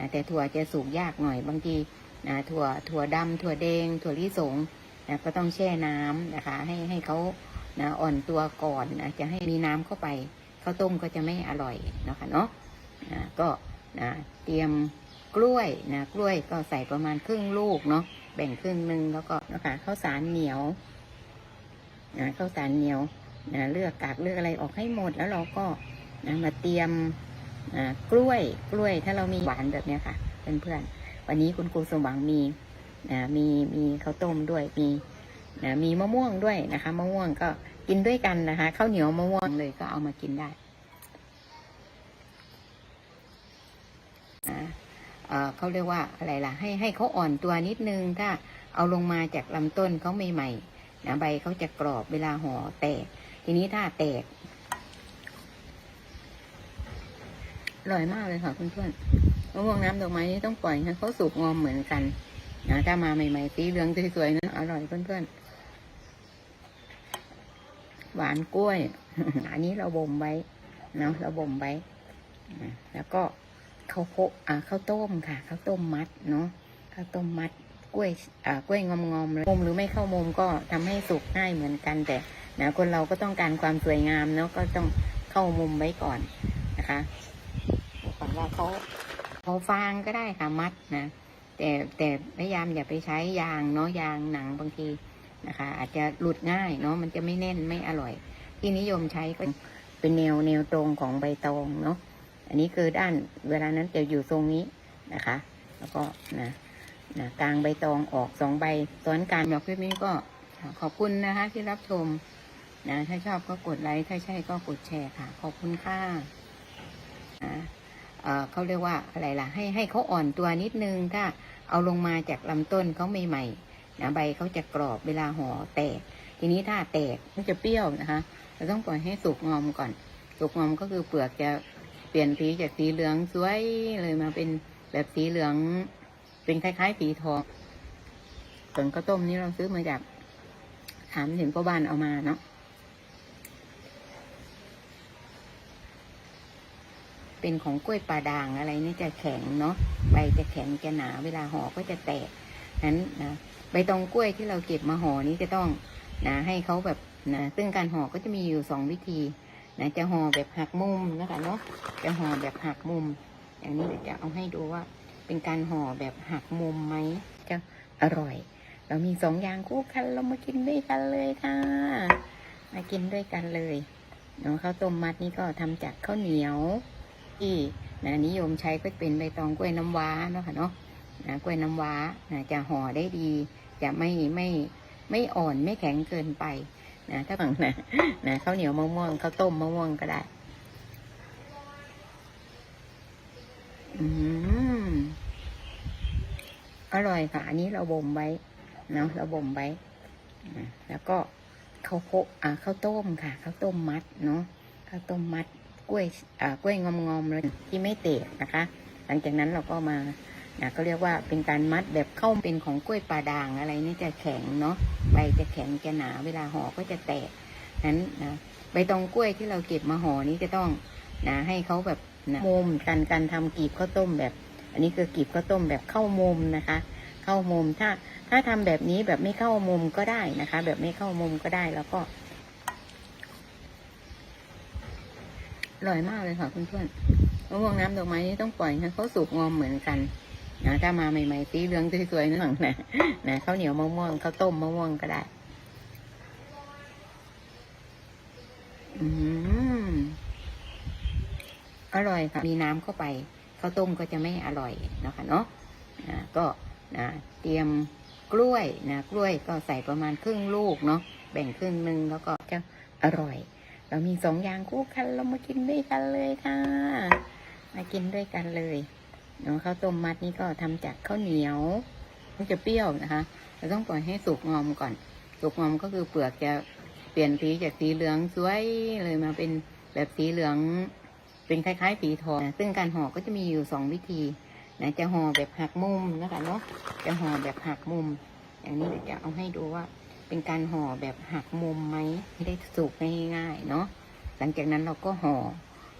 นะแต่ถั่วจะสุกยากหน่อยบางทีนะถั่วถั่วดำถั่วแดง ถั่วลิสงนะก็ต้องแช่น้ำนะคะ ให้ให้เขานะอ่อนตัวก่อนนะจะให้มีน้ำเข้าไปข้าวต้มก็จะไม่อร่อยนะคะเนาะนะก็นะเตรียมกล้วยนะกล้วยก็ใส่ประมาณครึ่งลูกเนาะแบ่งครึ่งหนึ่งแล้วก็นะคะข้าวสารเหนียวนะข้าวสารเหนียวนะเลือกกากเลือกอะไรออกให้หมดแล้วเราก็นะมาเตรียม กล้วยกล้วยถ้าเรามีหวานแบบนี้ค่ะเพื่อนๆวันนี้คุณครูสมหวังมีมีมีข้าวต้มด้วยมีมีมะม่วงด้วยนะคะมะม่วงก็กินด้วยกันนะคะข้าวเหนียวมะม่วงเลยก็เอามากินได้เขาเรียกว่าอะไรล่ะ ให้ให้เขาอ่อนตัวนิดนึง ถ้าเอาลงมาจากลำต้นเขาใหม่ๆนะใบเขาจะกรอบเวลาห่อแตก ทีนี้ถ้าแตก อร่อยมากเลยค่ะเพื่อนๆมะม่วงน้ำดอกไม้นี่ต้องปล่อยให้เขาสุกงอมเหมือนกันนะถ้ามาใหม่ๆสีเหลืองสวยๆนะอร่อยเพื่อนๆ หวานกล้วย อันนี้เราบ่มไว้เนาะเราบ่มไว้แล้วก็ข้าวโพดอ่าข้าวต้มค่ะข้าวต้มมัดเนาะข้าวต้มมัดกล้วยอ่ากล้วยงอมๆเลยมุมหรือไม่เข้ามุมก็ทำให้สุกง่ายเหมือนกันแต่นะคนเราก็ต้องการความสวยงามเนาะก็ต้องเข้ามุมไว้ก่อนนะคะ ว่าเขาเขาฟางก็ได้ค่ะมัดนะแต่แต่พยายามอย่าไปใช้ยางเนาะยางหนังบางทีนะคะ อาจจะหลุดง่ายเนาะมันจะไม่แน่นไม่อร่อย ที่นิยมใช้ก็เป็นแนวแนวตรงของใบตองเนาะอันนี้คือด้านเวลานั้นจะอยู่ทรงนี้นะคะ แล้วก็นะนะกลางใบตองออกสองใบซ้อนกันแบบคลิปนี้ก็ขอบคุณนะคะ ที่รับชมนะถ้าชอบก็กดไลค์ถ้าใช่ก็กดแชร์ค่ะ ขอบคุณค่ะนะ เขาเรียกว่าอะไรล่ะ ให้ให้เขาอ่อนตัวนิดนึง ถ้าเอาลงมาจากลำต้นเขาใหม่ๆนะใบเขาจะกรอบเวลาห่อแตก ทีนี้ถ้าแตกมันจะเปรี้ยวนะคะเราต้องปล่อยให้สุกงอมก่อน สุกงอมก็คือเปลือกจะเปลี่ยนสีจากสีเหลืองสวยเลยมาเป็นแบบสีเหลือง เป็นคล้ายๆสีทองส่วนข้าวต้มนี้เราซื้อมาจากถามเห็นพ่อบ้านเอามาเนาะ เป็นของกล้วยปลาด่างอะไรนี่จะแข็งเนาะใบจะแข็งจะหนาเวลาห่อก็จะแตกนั้นนะใบตองกล้วยที่เราเก็บมาห่อนี้จะต้องนะให้เขาแบบนะซึ่งการห่อก็จะมีอยู่สองวิธีนะจะห่อแบบหักมุมนะคะเนาะจะห่อแบบหักมุม อย่างนี้เดี๋ยวจะเอาให้ดูว่า เป็นการห่อแบบหักมุมไหมจะอร่อย เรามีสองอย่างคู่กันเรามากินด้วยกันเลยค่ะ มากินด้วยกันเลยเนาะข้าวต้มมัดนี่ก็ทำจากข้าวเหนียว ที่นะนิยมใช้ก็เป็นใบตองกล้วยน้ำว้าเนาะค่ะเนาะนะกล้วยน้ำว้านะจะห่อได้ดี จะไม่ไม่ไม่อ่อนไม่แข็งเกินไปนะถ้าฝั่งนะนะข้าวเหนียวมะม่วงข้าวต้มมะม่วงก็ได้อืมอร่อยค่ะ อันนี้เราบ่มไว้เนาะเราบ่มไว้แล้วก็ข้าวโพดอ่าข้าวต้มค่ะข้าวต้มมัดเนาะข้าวต้มมัด กล้วยกล้วยงอมๆเลยที่ไม่เตะนะคะ หลังจากนั้นเราก็มานะก็เรียกว่าเป็นการมัดแบบเข้าเป็นของกล้วยปลาด่างอะไรนี่จะแข็งเนาะใบจะแข็งจะหนาเวลาห่อก็จะแตกนั้นนะใบตองกล้วยที่เราเก็บมาห่อนี้จะต้องนะให้เขาแบบนะมุมการการทำกีบข้าวต้มแบบ อันนี้คือกีบข้าวต้มแบบเข้ามุมนะคะ เข้ามุมถ้าถ้าทำแบบนี้แบบไม่เข้ามุมก็ได้นะคะ แบบไม่เข้ามุมก็ได้แล้วก็ อร่อยมากเลยค่ะเพื่อนๆมะม่วงน้ำดอกไม้นี่ต้องปล่อยให้เขาสุกงอมเหมือนกันนะถ้ามาใหม่ๆสีเหลืองสวยๆนั่นนะนะข้าวเหนียวมะม่วงข้าวต้มมะม่วงก็ได้อืมอร่อยค่ะมีน้ำเข้าไปข้าวต้มก็จะไม่อร่อยนะคะเนาะนะก็นะเตรียมกล้วยนะกล้วยก็ใส่ประมาณครึ่งลูกเนาะแบ่งครึ่งหนึ่งแล้วก็จะอร่อย เรามีสองอย่างคู่กันเรามากินด้วยกันเลยค่ะ มากินด้วยกันเลยเนาะข้าวต้มมัดนี่ก็ทำจากข้าวเหนียวมันจะเปรี้ยวนะคะเราต้องปล่อยให้สุกงอมก่อน สุกงอมก็คือเปลือกจะเปลี่ยนสีจากสีเหลืองสวยเลยมาเป็นแบบสีเหลือง เป็นคล้ายๆสีทองซึ่งการห่อก็จะมีอยู่สองวิธีนะจะห่อแบบหักมุมนะคะเนาะจะห่อแบบหักมุม อย่างนี้เดี๋ยวจะเอาให้ดูว่า เป็นการห่อแบบหักมุมไหมไม่ได้สุกง่ายๆเนาะหลังจากนั้นเราก็ห่อ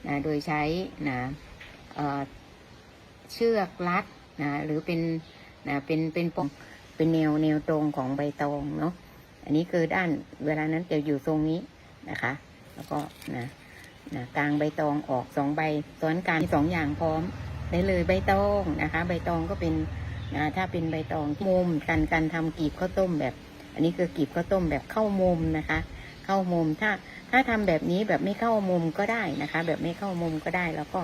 นะโดยใช้นะเเชือกรัดนะหรือเป็นนะเป็นเป็นปมเป็นแนวแนวตรงของใบตองเนาะอันนี้คือด้านเวลานั้นจะอยู่ทรงนี้นะคะ แล้วก็นะนะกลางใบตองออกสองใบซ้อนกันสองอย่างพร้อมได้เลยใบตองนะคะ ใบตองก็เป็นนะถ้าเป็นใบตองมุมการการทำกีบข้าวต้มแบบ อันนี้คือกีบข้าวต้มแบบเข้ามุมนะคะ เข้ามุมถ้าถ้าทำแบบนี้แบบไม่เข้ามุมก็ได้นะคะ แบบไม่เข้ามุมก็ได้แล้วก็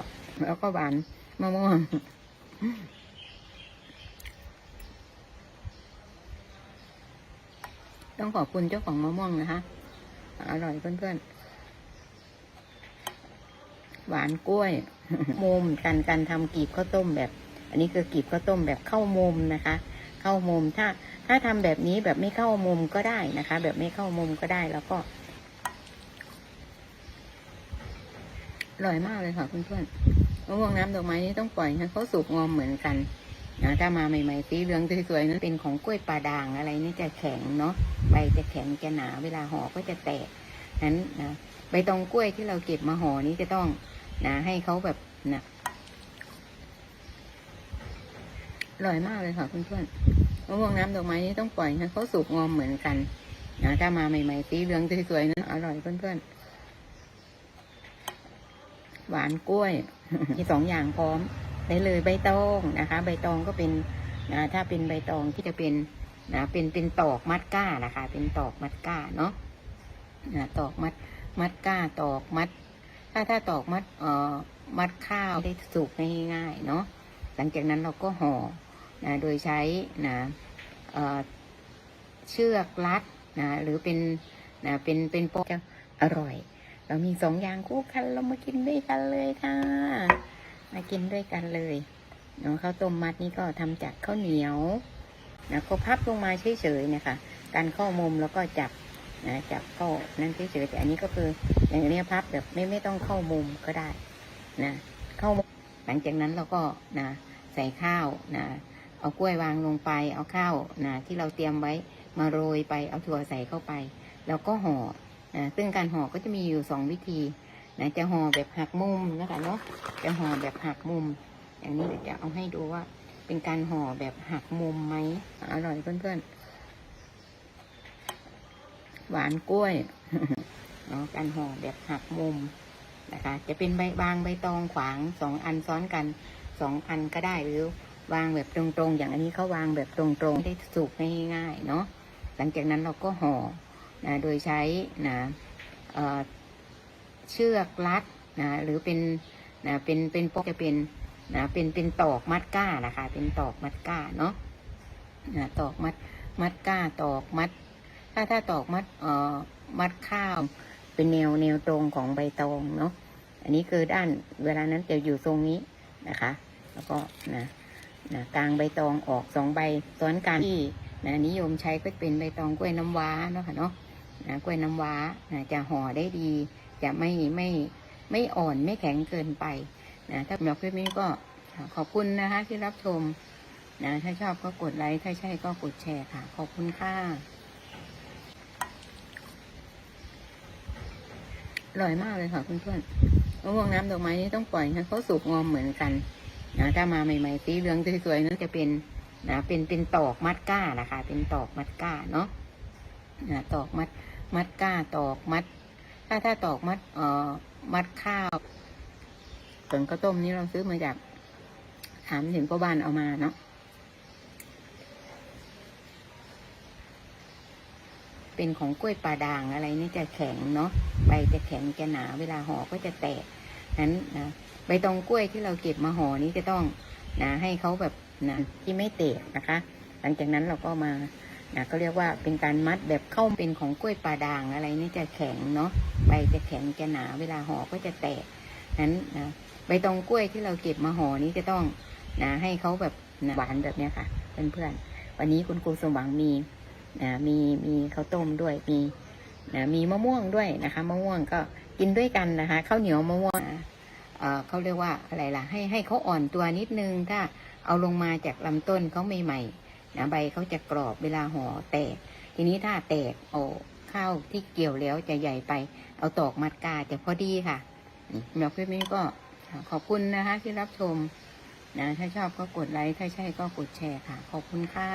แล้วก็หวานมะม่วงต้องขอบคุณเจ้าของมะม่วงนะคะ อร่อยเพื่อนๆ หวานกล้วย มุมการการทำกีบข้าวต้มแบบ อันนี้คือกีบข้าวต้มแบบเข้ามุมนะคะ เข้ามุม ถ้า ถ้าทำแบบนี้แบบไม่เข้ามุมก็ได้นะคะ แบบไม่เข้ามุมก็ได้แล้วก็อร่อยมากเลยค่ะเพื่อนๆมะม่วงน้ำดอกไม้นี่ต้องปล่อยให้เขาสุกงอมเหมือนกันนะถ้ามาใหม่ๆสีเหลืองสวยๆนั้นเป็นของกล้วยปลาด่างอะไรนี่จะแข็งเนาะใบจะแข็งจะหนาเวลาห่อก็จะแตกนั้นนะใบตองกล้วยที่เราเก็บมาห่อนี้จะต้องนะให้เขาแบบนะอร่อยมากเลยค่ะเพื่อนๆ มะม่วงน้ำดอกไม้นี่ต้องปล่อยให้เขาสุกงอมเหมือนกันนะถ้ามาใหม่ๆสีเหลืองสวยๆนั้นอร่อยเพื่อนๆหวานกล้วยมีสองอย่างพร้อมได้เลยใบตองนะคะ ใบตองก็เป็นนะถ้าเป็นใบตองที่จะเป็นนะเป็นเป็นตอกมัดก้านะคะ เป็นตอกมัดก้าเนาะนะตอกมัดมัดก้าตอกมัด ถ้าถ้าตอกมัดเอ่อมัดข้าวได้สุกง่ายๆเนาะหลังจากนั้นเราก็ห่อ นะโดยใช้นะเเชือกรัดนะหรือเป็นนะเป็นเป็นโปจะอร่อย เรามีสองอย่างคู่กันเรามากินด้วยกันเลยค่ะ มากินด้วยกันเลยเนาะข้าวต้มมัดนี่ก็ทำจากข้าวเหนียวนะก็พับลงมาเฉยๆนะคะการเข้ามุมแล้วก็จับนะจับเข้านั่นเฉยๆแต่อันนี้ก็คืออย่างนี้พับแบบไม่ไม่ต้องเข้ามุมก็ได้นะเข้าหลังจากนั้นเราก็นะใส่ข้าวนะ เอากล้วยวางลงไป เอาข้าวนะที่เราเตรียมไว้มาโรยไป เอาถั่วใส่เข้าไป แล้วก็ห่อนะซึ่งการห่อก็จะมีอยู่สองวิธีนะจะห่อแบบหักมุมนะคะเนาะ จะห่อแบบหักมุม อย่างนี้เดี๋ยวจะเอาให้ดูว่า เป็นการห่อแบบหักมุมไหมอร่อยเพื่อนๆ หวานกล้วยเนาะการห่อแบบหักมุมนะคะ จะเป็นใบบางใบตองขวางสองอันซ้อนกันสองอันก็ได้หรือ วางแบบตรงๆ อย่างอันนี้เขาวางแบบตรงๆได้สุกง่ายๆเนาะหลังจากนั้นเราก็ห่อนะโดยใช้นะเเชือกรัดนะหรือเป็นนะเป็นเป็นโปจะเป็นนะเป็นเป็นตอกมัดก้านะคะ เป็นตอกมัดก้าเนาะนะตอกมัดมัดก้าตอกมัด ถ้าถ้าตอกมัดเอ่อมัดข้าว เป็นแนวแนวตรงของใบตองเนาะอันนี้คือด้านเวลานั้นจะอยู่ทรงนี้นะคะ แล้วก็นะ นะกลางใบตองออกสองใบซ้อนกันที่นะนิยมใช้ก็เป็นใบตองกล้วยน้ำว้าเนาะค่ะเนาะนะกล้วยน้ำว้านะจะห่อได้ดี จะไม่ไม่ไม่อ่อนไม่แข็งเกินไปนะถ้าแบบคลิปนี้ก็ขอบคุณนะคะที่รับชมนะถ้าชอบก็กดไลค์ถ้าใช่ก็กดแชร์ค่ะ ขอบคุณค่ะอร่อยมากเลยค่ะเพื่อนๆมะม่วงน้ำดอกไม้นี่ต้องปล่อยให้เขาสุกงอมเหมือนกัน นะถ้ามาใหม่ๆสีเหลืองสวยๆนั้นจะเป็นนะเป็นเป็นตอกมัดก้านะคะ เป็นตอกมัดก้าเนาะนะตอกมัดมัดก้าตอกมัด ถ้าถ้าตอกมัดเอ่อมัดข้าวส่วนข้าวต้มนี้เราซื้อมาจากถามถึงพ่อบ้านเอามาเนาะเป็นของกล้วยปลาด่างอะไรนี่จะแข็งเนาะใบจะแข็งจะหนาเวลาห่อก็จะแตกนั้นนะ ใบตองกล้วยที่เราเก็บมาห่อนี้จะต้องนะให้เขาแบบนะที่ไม่เตะนะคะ หลังจากนั้นเราก็มานะก็เรียกว่าเป็นการมัดแบบเข้าเป็นของกล้วยปลาด่างอะไรนี่จะแข็งเนาะใบจะแข็งจะหนาเวลาห่อก็จะแตกนั้นนะใบตองกล้วยที่เราเก็บมาห่อนี้จะต้องนะให้เขาแบบนะหวานแบบเนี้ยค่ะเพื่อนๆวันนี้คุณครูสมหวังมีนะมีมีข้าวต้มด้วยมีนะมีมะม่วงด้วยนะคะ มะม่วงก็กินด้วยกันนะคะข้าวเหนียวมะม่วง เขาเรียกว่าอะไรล่ะ ให้ให้เขาอ่อนตัวนิดนึง ถ้าเอาลงมาจากลำต้นเขาใหม่ๆนะใบเขาจะกรอบเวลาห่อแตก ทีนี้ถ้าแตกโอ้ข้าวที่เกี่ยวแล้วจะใหญ่ไป เอาตอกมัดกาจะพอดีค่ะแมวคลิปนี้ก็ขอบคุณนะคะที่รับชมนะถ้าชอบก็กดไลค์ถ้าใช่ก็กดแชร์ค่ะ ขอบคุณค่ะ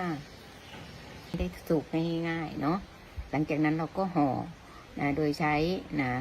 ได้สูบง่ายๆเนาะหลังจากนั้นเราก็ห่อนะโดยใช้นะ